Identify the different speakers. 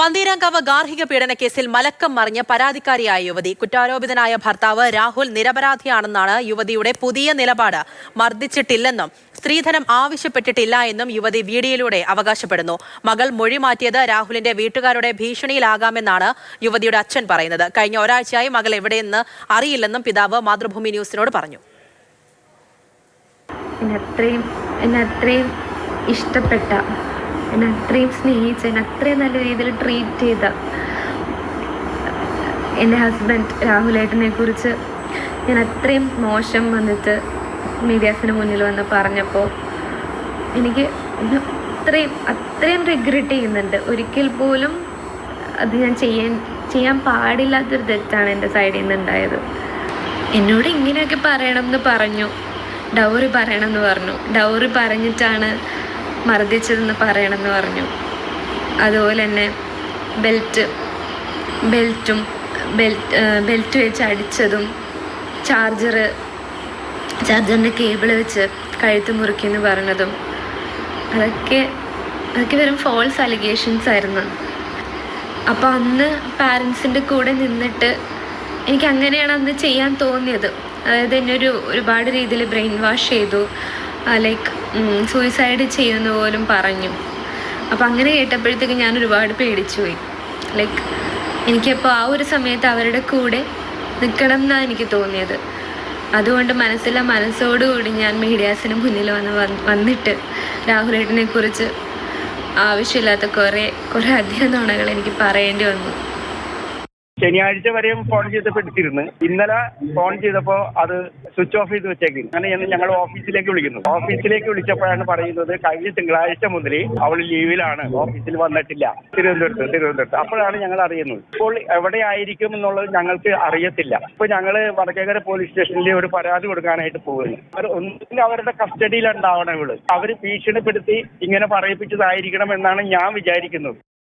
Speaker 1: പന്തീരാങ്കാവ് ഗാർഹിക പീഡന കേസിൽ മലക്കം മറിഞ്ഞ പരാതിക്കാരിയായ യുവതി. കുറ്റാരോപിതനായ ഭർത്താവ് രാഹുൽ നിരപരാധിയാണെന്നാണ് യുവതിയുടെ പുതിയ നിലപാട്. മർദ്ദിച്ചിട്ടില്ലെന്നും സ്ത്രീധനം ആവശ്യപ്പെട്ടിട്ടില്ല എന്നും യുവതി വീഡിയോയിലൂടെ അവകാശപ്പെടുന്നു. മകൾ മൊഴി മാറ്റിയത് രാഹുലിന്റെ വീട്ടുകാരുടെ ഭീഷണിയിലാകാമെന്നാണ് യുവതിയുടെ അച്ഛൻ പറയുന്നത്. കഴിഞ്ഞ ഒരാഴ്ചയായി മകൾ എവിടെയെന്ന് അറിയില്ലെന്നും പിതാവ് മാതൃഭൂമി ന്യൂസിനോട് പറഞ്ഞു.
Speaker 2: എന്നെ അത്രയും ഇഷ്ടപ്പെട്ട എന്നെ അത്രയും സ്നേഹിച്ച എന്നെ അത്രയും നല്ല രീതിയിൽ ട്രീറ്റ് ചെയ്ത എന്റെ ഹസ്ബൻഡ് രാഹുലേട്ടനെ കുറിച്ച് ഞാൻ അത്രയും മോശം വന്നിട്ട് മീഡിയാസിന് മുന്നിൽ വന്ന് പറഞ്ഞപ്പോൾ എനിക്ക് അത്രയും അത്രയും റിഗ്രറ്റ് ചെയ്യുന്നുണ്ട്. ഒരിക്കൽ പോലും അത് ഞാൻ ചെയ്യാൻ ചെയ്യാൻ പാടില്ലാത്തൊരു തെറ്റാണ് എന്റെ സൈഡിൽ നിന്ന് ഉണ്ടായത് എന്നോട് ഇങ്ങനെയൊക്കെ പറയണം എന്ന് പറഞ്ഞു. ഡൗറി പറയണം എന്ന് പറഞ്ഞു. ഡൗറി പറഞ്ഞിട്ടാണ് മർദ്ദിച്ചതെന്ന് പറയണമെന്ന് പറഞ്ഞു. അതുപോലെ തന്നെ ബെൽറ്റ് ബെൽറ്റും ബെൽറ്റ് ബെൽറ്റ് വെച്ച് അടിച്ചതും ചാർജർ ചാർജറിന്റെ കേബിൾ വെച്ച് കഴുത്ത് മുറിക്കുമെന്ന് പറഞ്ഞതും അതൊക്കെ അതൊക്കെ വെറും ഫോൾസ് അലിഗേഷൻസ് ആയിരുന്നു. അപ്പോൾ അന്ന് പാരൻസിന്റെ കൂടെ നിന്നിട്ട് എനിക്ക് അങ്ങനെയാണ് അന്ന് ചെയ്യാൻ തോന്നിയത്. അതായത് എന്നെ ഒരു ഒരുപാട് രീതിയിൽ ബ്രെയിൻ വാഷ് ചെയ്തു. ലൈക്ക് സൂയിസൈഡ് ചെയ്യുന്ന പോലും പറഞ്ഞു. അപ്പോൾ അങ്ങനെ കേട്ടപ്പോഴത്തേക്ക് ഞാൻ ഒരുപാട് പേടിച്ചു പോയി. ലൈക്ക് എനിക്കപ്പോൾ ആ ഒരു സമയത്ത് അവരുടെ കൂടെ നിൽക്കണം എന്നാണ് എനിക്ക് തോന്നിയത്. അതുകൊണ്ട് മനസ്സിലെ മനസ്സോടുകൂടി ഞാൻ മീഡിയാസിന് മുന്നിൽ വന്ന് വന്ന് വന്നിട്ട് രാഹുലേട്ടനെ കുറിച്ച് ആവശ്യമില്ലാത്ത കുറേ കുറേ അധികം നുണകൾ എനിക്ക് പറയേണ്ടി വന്നു.
Speaker 3: ശനിയാഴ്ച വരെയും ഫോൺ ചെയ്തപ്പോൾ എടുത്തിരുന്നു ഇന്നലെ ഫോൺ ചെയ്തപ്പോ അത് സ്വിച്ച് ഓഫ് ചെയ്ത് വെച്ചേക്കും. അങ്ങനെ ഞാൻ ഞങ്ങൾ ഓഫീസിലേക്ക് വിളിക്കുന്നു. ഓഫീസിലേക്ക് വിളിച്ചപ്പോഴാണ് പറയുന്നത് കഴിഞ്ഞ തിങ്കളാഴ്ച മുതൽ അവൾ ലീവിലാണ് ഓഫീസിൽ വന്നിട്ടില്ല. തിരുവനന്തപുരത്ത് തിരുവനന്തപുരത്ത്. അപ്പോഴാണ് ഞങ്ങൾ അറിയുന്നത്. ഇപ്പോൾ എവിടെയായിരിക്കും എന്നുള്ളത് ഞങ്ങൾക്ക് അറിയത്തില്ല. ഇപ്പൊ ഞങ്ങൾ വടക്കേക്കര പോലീസ് സ്റ്റേഷനിൽ ഒരു പരാതി കൊടുക്കാനായിട്ട് പോകുന്നു അവർ ഒന്നും അവരുടെ കസ്റ്റഡിയിൽ ഉണ്ടാവണം ഇവൾ. അവർ ഭീഷണിപ്പെടുത്തി ഇങ്ങനെ പറയിപ്പിച്ചതായിരിക്കണം എന്നാണ് ഞാൻ വിചാരിക്കുന്നത്.